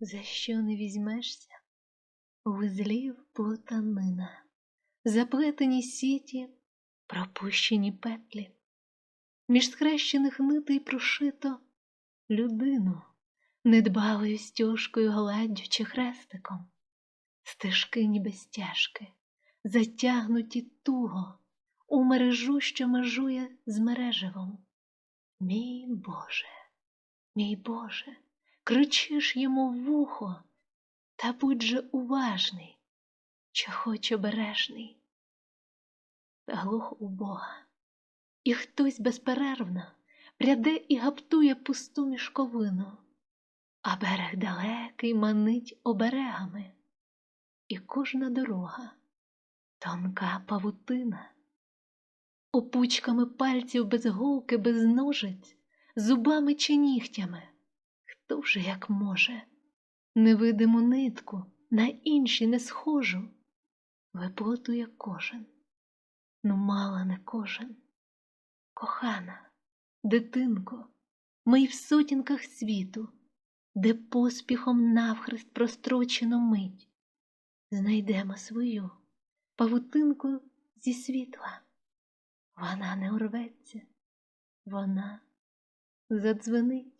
за що не візьмешся? Вузлів плутанина, заплетені сіті, пропущені петлі. Між схрещених нитей прошито людину, недбалою стюжкою гладдю чи хрестиком, стежки ніби стяжки, затягнуті туго у мережу, що межує з мереживом. Мій Боже, мій Боже, кричиш йому в вухо, та будь же уважний, що хоч обережний. Та глух у Бога, і хтось безперервно пряде і гаптує пусту мішковину, а берег далекий манить оберегами, і кожна дорога тонка павутина. Опучками пальців без голки, без ножиць, зубами чи нігтями, вже як може, невидиму нитку на інші не схожу, виплутує кожен, ну мало не кожен. Кохана, дитинко, ми й в сутінках світу, де поспіхом навхрест прострочено мить, знайдемо свою павутинку зі світла. Вона не урветься, вона задзвенить.